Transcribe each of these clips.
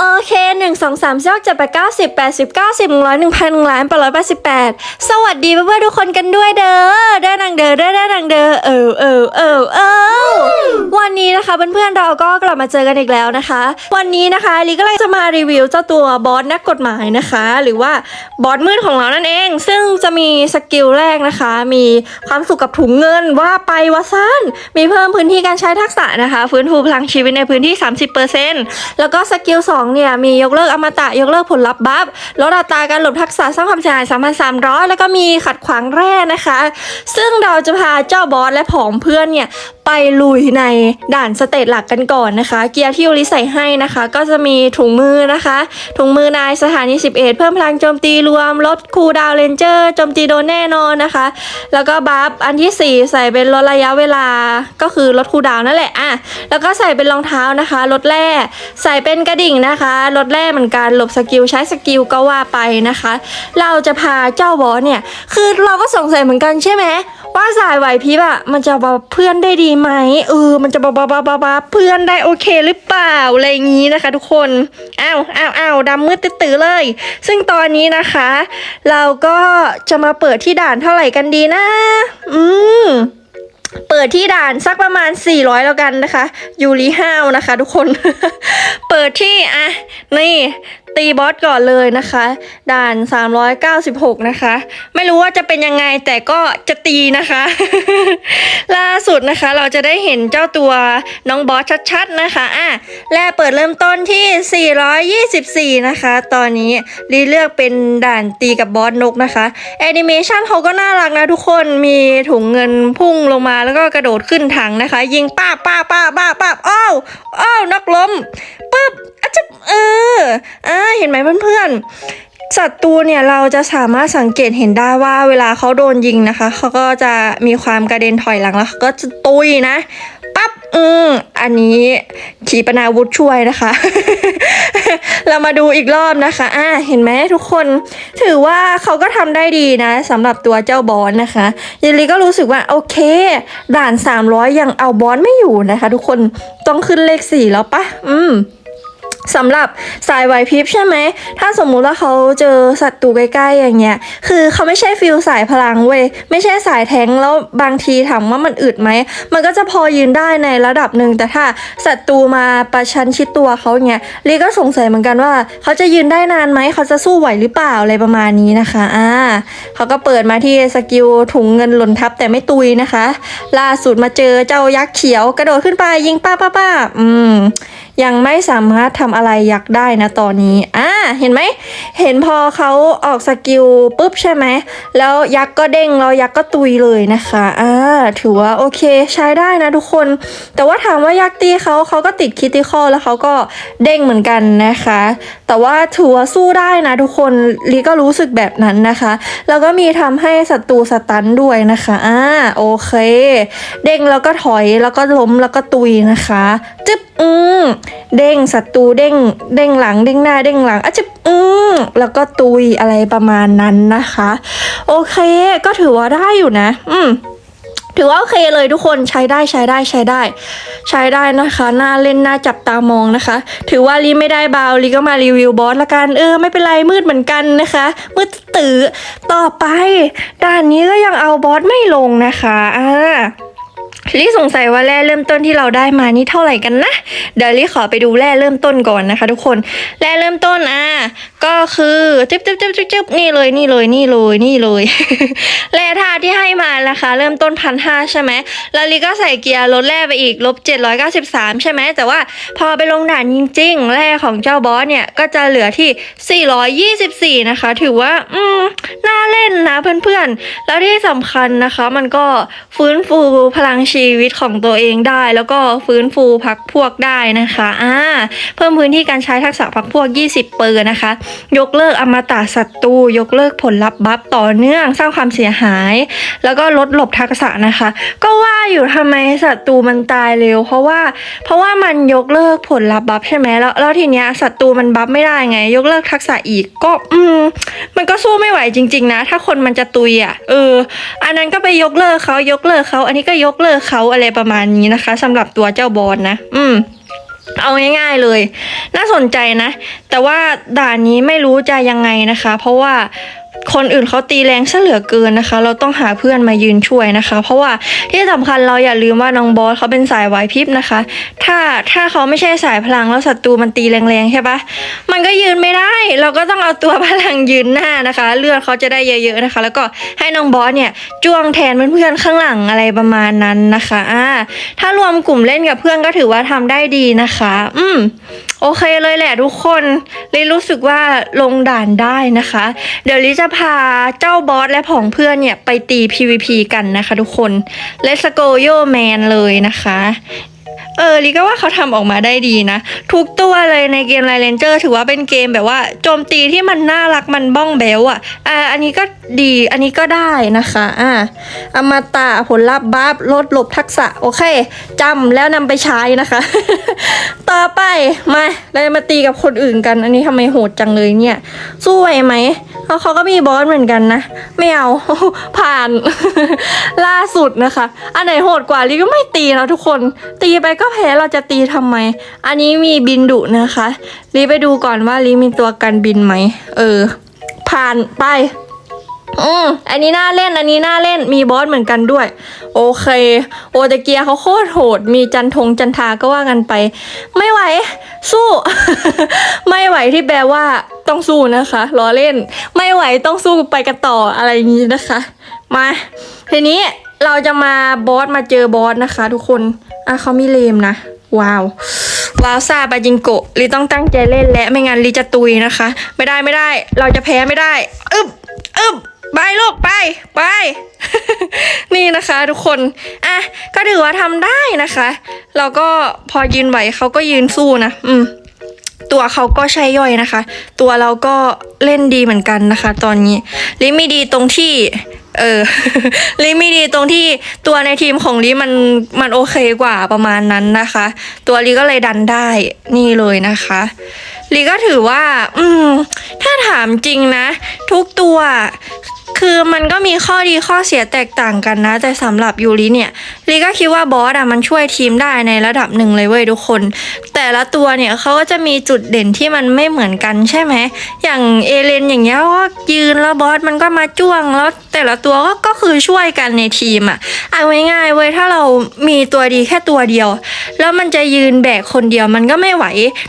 โอเคหนึ่งสองสามสี่ห้าเจ็ดแปดเก้าสิบแปดสิบเก้าสิบหนึ่งร้อยหนึ่งพันหนึ่งล้านแปดร้อยแปดสิบแปดสวัสดีเพื่อนๆทุกคนกันด้วยเด้อเด้นังเด้อเด้อเด้นังเด้อเออเออเออเออวันนี้นะคะเพื่อนๆเราก็กลับมาเจอกันอีกแล้วนะคะ วันนี้นะคะลีก็เลยจะมารีวิวเจ้าตัวบอสนักกฎหมายนะคะ หรือว่าบอสมืดของเรานั่นเอง ซึ่งจะมีสกิลแรกนะคะ มีความสุขกับถุงเงินว่าไปวะซันมีเพิ่มพื้นที่การใช้ทักษะนะคะ ฟื้นฟูพลังชีวิตในพื้นที่ 30%แล้วก็สกิล2เนี่ย มียกเลิกอมตะยกเลิกผลลัพธ์บัฟลดอัตราการหลบทักษะสร้างความเสียหาย3,300 แล้วก็มีขัดขวางแร่นะคะ ซึ่งเราจะพาเจ้าบอสและผองเพื่อนเนี่ย ไปลุยในด่านสเตจหลักกันก่อนนะคะ เกียร์ที่โอลิใส่ให้นะคะ ก็จะมีถุงมือนะคะ ถุงมือนายสถานี 11 เพิ่มพลังโจมตีรวมลดคูดาวเลนเจอร์โจมตีโดนแน่นอนนะคะ แล้วก็บัฟอันที่ 4 ใส่เป็นลดระยะเวลาก็คือลดคูดาวน์นั่นแหละอะแล้วก็ใส่เป็นรองเท้านะคะลดแร่ใส่เป็นกระดิ่งนะคะลดแร่เหมือนกันหลบสกิลใช้สกิลก็ว่าไปนะคะ เราจะพาเจ้าบอสเนี่ย คือเราก็สงสัยเหมือนกันใช่ไหมว่าสายไหวพริบอะมันจะบาเพื่อนได้ดีไหมเออมันจะบาบาบาบาบาเพื่อนได้โอเคหรือเปล่าอะไรอย่างนี้นะคะ ทุกคนอ้าวอ้าวอ้าวดำมืดตื้อเลย ซึ่งตอนนี้นะคะ เราก็จะมาเปิดที่ด่านเท่าไหร่กันดีนะ อืม เปิดที่ด่านสักประมาณ 400 แล้วกันนะคะ ยูริห้าวนะคะ ทุกคน เปิดที่อะนี่ตีบอสก่อนเลยนะคะ ด่าน 396 นะคะ ไม่รู้ว่าจะเป็นยังไงแต่ก็จะตีนะคะ ล่าสุดนะคะ เราจะได้เห็นเจ้าตัวน้องบอสชัดๆนะคะอะแลเปิดเริ่มต้นที่ 424 นะคะ ตอนนี้รีเลือกเป็นด่านตีกับบอสนกนะคะแอนิเมชันเขาก็น่ารักนะทุกคนมีถุงเงินพุ่งลงมาแล้วก็กระโดดขึ้นถังนะคะ ยิงป้าป้าป้าป้าป้าอ้าวอ้าวนักล้มปึ๊บ เอออ่าเห็นไหมเพื่อนๆศัตรูเนี่ยเราจะสามารถสังเกตเห็นได้ว่าเวลาเขาโดนยิงนะคะ เขาก็จะมีความกระเด็นถอยหลังแล้วก็จะตุยนะปั๊บอืมอันนี้ขีปนาวุธช่วยนะคะ เรามาดูอีกรอบนะคะ อ่า เห็นไหมทุกคน ถือว่าเขาก็ทำได้ดีนะสำหรับตัวเจ้าบอสนะคะยินลีก็รู้สึกว่าโอเค ด่าน 300 ยังเอาบอสไม่อยู่นะคะ ทุกคนต้องขึ้นเลข 4 แล้วปะอืม สำหรับสายไหวพริบใช่ไหม ถ้าสมมุติว่าเขาเจอศัตรูใกล้ๆอย่างเงี้ย คือเขาไม่ใช่ฟิลสายพลังเว้ย ไม่ใช่สายแทงแล้วบางทีถามว่ามันอึดไหม มันก็จะพอยืนได้ในระดับหนึ่ง แต่ถ้าศัตรูมาประชันชิดตัวเขาเงี้ยลีก็สงสัยเหมือนกันว่า เขาจะยืนได้นานไหม เขาจะสู้ไหวหรือเปล่าอะไรประมาณนี้นะคะ อ่า เขาก็เปิดมาที่สกิลถุงเงินหล่นทับแต่ไม่ตุยนะคะ ล่าสุดมาเจอเจ้ายักษ์เขียวกระโดดขึ้นไปยิงป้าป้าป้าอืม ยังไม่สามารถทำอะไรยักษ์ได้นะตอนนี้อ่าเห็นไหมเห็นพอเขาออกสกิลปุ๊บใช่ไหมแล้วยักษ์ก็เด้งแล้วยักษ์ก็ตุยเลยนะคะอ่าถือว่าโอเคใช้ได้นะทุกคน แต่ว่าถามว่ายักษ์ตีเขาเขาก็ติดคิติคอลแล้วเขาก็เด้งเหมือนกันนะคะ แต่ว่าถือว่าสู้ได้นะทุกคนลีก็รู้สึกแบบนั้นนะคะ แล้วก็มีทำให้ศัตรูสตันด้วยนะคะอ่าโอเค เด้งแล้วก็ถอยแล้วก็ล้มแล้วก็ตุยนะคะ จึ๊บอืมเด้งศัตรูเด้งเด้งหลังเด้งหน้าเด้งหลังอะจึ๊บอืมแล้วก็ตุยอะไรประมาณนั้นนะคะ โอเค ก็ถือว่าได้อยู่นะ อืมถือว่าโอเคเลยทุกคนใช้ได้ใช้ได้ใช้ได้ ใช้ได้นะคะน่าเล่นน่าจับตามองนะคะ ถือว่าลีไม่ได้เบาลีก็มารีวิวบอสละกันเออไม่เป็นไรมืดเหมือนกันนะคะ มืดตื้อต่อไปด่านนี้ก็ยังเอาบอสไม่ลงนะคะอ่า ลิสงสัยว่าแร่เริ่มต้นที่เราได้มานี่เท่าไหร่กันนะ เดี๋ยวลิขอไปดูแร่เริ่มต้นก่อนนะคะ ทุกคนแร่เริ่มต้นอะก็คือจึ๊บจึ๊บจึ๊บจึ๊บจึ๊บนี่เลยนี่เลยนี่เลยนี่เลยแร่ธาตุที่ให้มานะคะ เริ่มต้นพันห้าใช่ไหมแล้วลิก็ใส่เกียร์ลดแร่ไปอีกลบเจ็ดร้อยเก้าสิบสามใช่ไหมแต่ว่าพอไปลงด่านจริงๆแร่ของเจ้าบอสเนี่ยก็จะเหลือที่สี่ร้อยยี่สิบสี่นะคะ ถือว่าอืมน่าเล่นนะเพื่อนๆแล้วที่สำคัญนะคะ มันก็ฟื้นฟูพลังชีีวิตของตัวเองได้ แล้วก็ฟื้นฟูพักพวกได้นะคะอ่าเพิ่มพื้นที่การใช้ทักษะพักพวก 20 เปอร์นะคะ ยกเลิกอมตะศัตรูยกเลิกผลลัพธ์บัฟต่อเนื่องสร้างความเสียหาย แล้วก็ลดหลบทักษะนะคะ ก็ว่าอยู่ทำไมศัตรูมันตายเร็ว เพราะว่าเพราะว่ามันยกเลิกผลลัพธ์บัฟใช่ไหมแล้วแล้วทีเนี้ยศัตรูมันบัฟไม่ได้ไง ยกเลิกทักษะอีกก็อืมมันก็สู้ไม่ไหวจริง ๆ นะ ถ้าคนมันจะตุยอะเอออันนั้นก็ไปยกเลิกเขายกเลิกเขาอันนี้ก็ยกเลิกเขาอะไรประมาณนี้นะคะสำหรับตัวเจ้าบอลนะ อืมเอาง่ายๆเลย น่าสนใจนะ แต่ว่าด่านนี้ไม่รู้จะยังไงนะคะ เพราะว่า คนอื่นเขาตีแรงซะเหลือเกินนะคะ เราต้องหาเพื่อนมายืนช่วยนะคะ เพราะว่าที่สำคัญเราอย่าลืมว่าน้องบอสเขาเป็นสายไหวพริบนะคะ ถ้าถ้าเขาไม่ใช่สายพลังแล้วศัตรูมันตีแรงๆใช่ปะมันก็ยืนไม่ได้ เราก็ต้องเอาตัวพลังยืนหน้านะคะ เลือดเขาจะได้เยอะๆนะคะ แล้วก็ให้น้องบอสเนี่ยจ้วงแทนเพื่อนๆข้างหลังอะไรประมาณนั้นนะคะอ่าถ้ารวมกลุ่มเล่นกับเพื่อนก็ถือว่าทำได้ดีนะคะ อืมโอเคเลยแหละทุกคนลิรู้สึกว่าลงด่านได้นะคะ เดี๋ยวลิจะพาเจ้าบอสและผองเพื่อนเนี่ยไปตี PVP กันนะคะทุกคน Let's go yo man เลยนะคะเออลิก็ว่าเขาทำออกมาได้ดีนะ ทุกตัวเลยในเกมไลเลนเจอร์ถือว่าเป็นเกมแบบว่าโจมตีที่มันน่ารักมันบ้องแบวอะอ่าอันนี้ก็ดีอันนี้ก็ได้นะคะอ่าอมตะผลลัพธ์บัฟลดหลบทักษะ โอเคจำแล้วนำไปใช้นะคะ ต่อไปมาเราจะมาตีกับคนอื่นกัน อันนี้ทำไมโหดจังเลยเนี่ย สู้ไหวไหม เพราะเขาก็มีบอสเหมือนกันนะ ไม่เอา ผ่าน ล่าสุดนะคะ อันไหนโหดกว่าลิก็ไม่ตีแล้วทุกคน ตีไปก็แพ้เราจะตีทำไม อันนี้มีบินดุนะคะลิไปดูก่อนว่าลิมีตัวกันบินไหม เออ ผ่านไป อืมอันนี้น่าเล่น อันนี้น่าเล่น มีบอสเหมือนกันด้วย โอเค โอตะเกียเขาโคตรโหด มีจันทงจันทาก็ว่ากันไป ไม่ไหว สู้ ไม่ไหวที่แปลว่าต้องสู้นะคะล้อเล่น ไม่ไหวต้องสู้ไปกันต่ออะไรอย่างนี้นะคะ มา ทีนี้เราจะมาบอสมาเจอบอสนะคะ ทุกคน อะเขามีเลมนะ ว้าวว้าวซาบาจิงโกะลีต้องตั้งใจเล่นและไม่งั้นลีจะตุยนะคะ ไม่ได้ไม่ได้ เราจะแพ้ไม่ได้ อึบอึบ ไปลูกไปไป นี่นะคะทุกคน อะ ก็ถือว่าทำได้นะคะเราก็พอยืนไหวเขาก็ยืนสู้นะ อืม ตัวเขาก็ใช่ย่อยนะคะ ตัวเราก็เล่นดีเหมือนกันนะคะ ตอนนี้ ลิมีดีตรงที่ เออ ลิมีดีตรงที่ตัวในทีมของลิมันมันโอเคกว่าประมาณนั้นนะคะ ตัวลิก็เลยดันได้นี่เลยนะคะลิก็ถือว่า อืม ถ้าถามจริงนะ ทุกตัว คือมันก็มีข้อดีข้อเสียแตกต่างกันนะ แต่สำหรับยูริเนี่ยลีก็คิดว่าบอสอะมันช่วยทีมได้ในระดับหนึ่งเลยเว้ยทุกคน แต่ละตัวเนี่ยเขาก็จะมีจุดเด่นที่มันไม่เหมือนกันใช่ไหม อย่างเอเลนอย่างเงี้ยก็ยืนแล้วบอสมันก็มาจ้วงแล้วแต่ละตัวก็ก็คือช่วยกันในทีมอะเอาง่ายๆเว้ยถ้าเรามีตัวดีแค่ตัวเดียว แล้วมันจะยืนแบกคนเดียวมันก็ไม่ไหว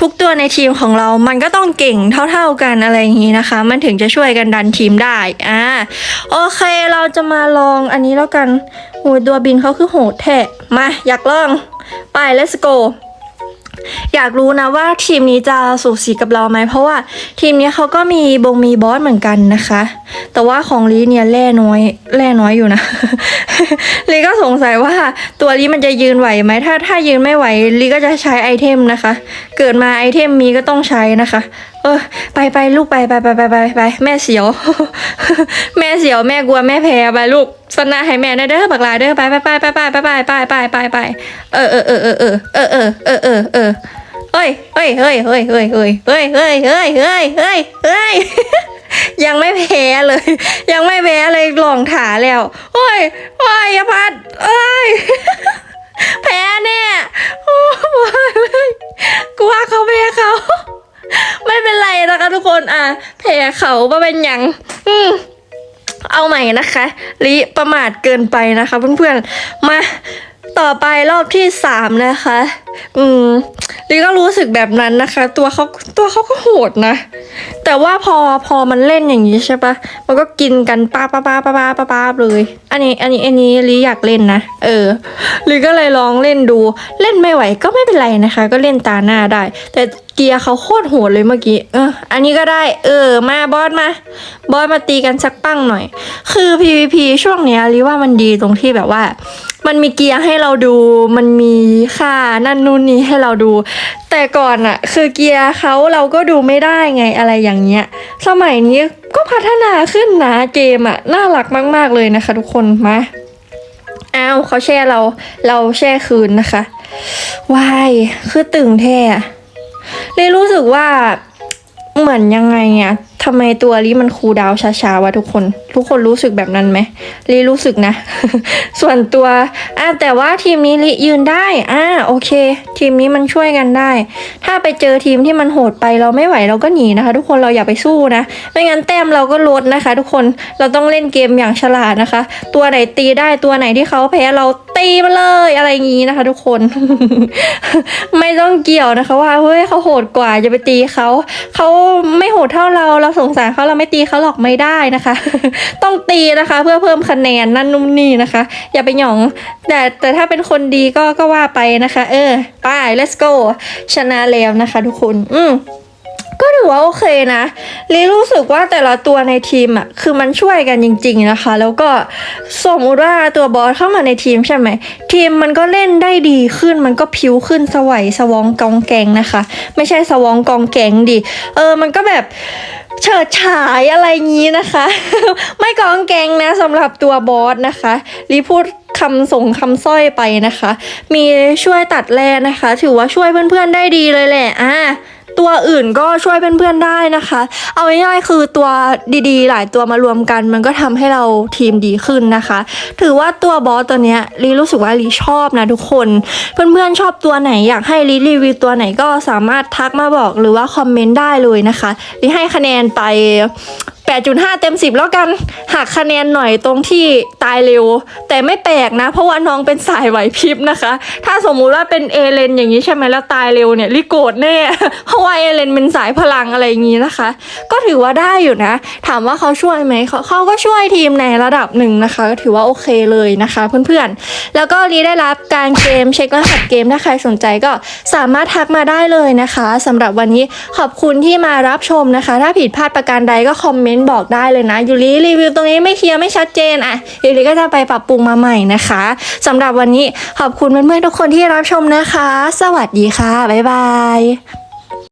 ทุกตัวในทีมของเรามันก็ต้องเก่งเท่า ๆกันอะไรอย่างนี้นะคะ มันถึงจะช่วยกันดันทีมได้อ่าโอเคเราจะมาลองอันนี้แล้วกันโหตัวบินเขาคือโหดแท้มาอยากลอง ไป let's go อยากรู้นะว่าทีมนี้จะสูสีกับเราไหมเพราะว่าทีมนี้เขาก็มีบงมีบอสเหมือนกันนะคะ แต่ว่าของลีเนี่ยแร่น้อยแร่น้อยอยู่นะลีก็สงสัยว่าตัวลีมันจะยืนไหวไหมถ้าถ้ายืนไม่ไหวลีก็จะใช้ไอเทมนะคะ เกิดมาไอเทมมีก็ต้องใช้นะคะ เออ ไปไปลูกไปไปไปไปไปไปแม่เสียว แม่เสียวแม่กลัวแม่แพ้ไปลูกสนะให้แม่ได้เด้อบักลาเด้อไปไปไปไปไปไปไปไปไปไปเออเออเออเออเออเออเออเออเออเออเฮ้ยเฮ้ยเฮ้ยเฮ้ยเฮ้ยเฮ้ยเฮ้ยเฮ้ยเฮ้ยเฮ้ยเฮ้ยเฮ้ยยังไม่แพ้เลย ยังไม่แพ้เลยลองถาแล้วโอ้ยโอ้ยอยาพัดเอ้ยแพ้แน่โอ้ยกูว่าเขาแพ้เขา ไม่เป็นไรนะคะทุกคนอะแพ้เขาว่าเป็นยังอืมเอาใหม่นะคะลิประมาทเกินไปนะคะเพื่อนๆมา ต่อไปรอบที่สามนะคะ อืมลิก็รู้สึกแบบนั้นนะคะ ตัวเขาตัวเขาก็โหดนะ แต่ว่าพอพอมันเล่นอย่างนี้ใช่ปะมันก็กินกันป้าป้าป้าป้าป้าป้าป้าเลย อันนี้อันนี้อันนี้ลิอยากเล่นนะ เออลิก็เลยลองเล่นดู เล่นไม่ไหวก็ไม่เป็นไรนะคะ ก็เล่นตาหน้าได้ แต่เกียร์เขาโคตรโหดเลยเมื่อกี้ เออ อันนี้ก็ได้ เออ มาบอสมา บอสมาตีกันสักปั้งหน่อย คือ PVP ช่วงเนี้ยลิว่ามันดีตรงที่แบบว่า มันมีเกียร์ให้เราดู มันมีค่านั่นนู่นนี่ให้เราดู แต่ก่อนอะคือเกียร์เขาเราก็ดูไม่ได้ไงอะไรอย่างเงี้ย สมัยนี้ก็พัฒนาขึ้นนะเกมอะน่ารักมาก ๆเลยนะคะ ทุกคนมาอ้าวเขาแช่เรา เราแช่คืนนะคะวายคือตึงแท้เลยรู้สึกว่าเหมือนยังไงอะ ทำไมตัวลีมันคูดาวช้าๆวะทุกคน ทุกคนรู้สึกแบบนั้นไหมลีรู้สึกนะ ส่วนตัวอะแต่ว่าทีมนี้ลียืนได้อ่าโอเค ทีมนี้มันช่วยกันได้ ถ้าไปเจอทีมที่มันโหดไปเราไม่ไหวเราก็หนีนะคะ ทุกคนเราอย่าไปสู้นะ ไม่งั้นแต้มเราก็ลดนะคะ ทุกคนเราต้องเล่นเกมอย่างฉลาดนะคะ ตัวไหนตีได้ตัวไหนที่เขาแพ้เราตีมาเลยอะไรอย่างนี้นะคะ ทุกคน ไม่ต้องเกี่ยวนะคะ ว่าเฮ้ยเขาโหดกว่าอย่าไปตีเขาเขาไม่โหดเท่าเราเราสงสารเขาเราไม่ตีเขาหรอกไม่ได้นะคะ ต้องตีนะคะเพื่อเพิ่มคะแนนนั่นนุ่มนี่นะคะ อย่าไปหยอง แต่แต่ถ้าเป็นคนดีก็ก็ว่าไปนะคะ เออไป let's go ชนะแล้วนะคะ ทุกคน อืมก็ถือว่าโอเคนะลีรู้สึกว่าแต่ละตัวในทีมอะคือมันช่วยกันจริง ๆนะคะ แล้วก็สมมติว่าตัวบอสเข้ามาในทีมใช่ไหมทีมมันก็เล่นได้ดีขึ้นมันก็พิ้วขึ้นสวัยสวองกองแกงนะคะ ไม่ใช่สวองกองแกงดิเออมันก็แบบ เฉิดฉายอะไรงี้นะคะ ไม่กองแกงนะสำหรับตัวบอสนะคะรีพูดคำส่งคำสร้อยไปนะคะ มีช่วยตัดแร่นะคะ ถือว่าช่วยเพื่อนๆได้ดีเลยแหละอ่า ตัวอื่นก็ช่วยเพื่อนๆได้นะคะ เอาง่ายๆคือตัวดีๆ หลายตัวมารวมกัน มันก็ทำให้เราทีมดีขึ้นนะคะ ถือว่าตัวบอสตัวเนี้ยลีรู้สึกว่าลีชอบนะทุกคน เพื่อนๆชอบตัวไหนอยากให้ลีรีวิวตัวไหนก็สามารถทักมาบอกหรือว่าคอมเมนต์ได้เลยนะคะลีให้คะแนนไป 8.5 เต็ม 10 แล้วกันหักคะแนนหน่อยตรงที่ตายเร็ว แต่ไม่แปลกนะ เพราะว่าน้องเป็นสายไหวพริบนะคะ ถ้าสมมุติว่าเป็นเอเลนอย่างนี้ใช่ไหมแล้วตายเร็วเนี่ยลิโกรธแน่เพราะว่าเอเลนเป็นสายพลังอะไรอย่างนี้นะคะ ก็ถือว่าได้อยู่นะ ถามว่าเขาช่วยไหมเขาเขาก็ช่วยทีมในระดับหนึ่งนะคะ ก็ถือว่าโอเคเลยนะคะเพื่อนๆ แล้วก็รีได้รับการเกมเช็ครหัสเกมถ้าใครสนใจก็สามารถทักมาได้เลยนะคะสำหรับวันนี้ขอบคุณที่มารับชมนะคะ ถ้าผิดพลาดประการใดก็คอมเมนต์บอกได้เลยนะยูริรีวิวตรงนี้ไม่เคลียร์ไม่ชัดเจนอะยูริก็จะไปปรับปรุงมาใหม่นะคะสำหรับวันนี้ขอบคุณเพื่อนๆทุกคนที่รับชมนะคะ สวัสดีค่ะบ๊ายบาย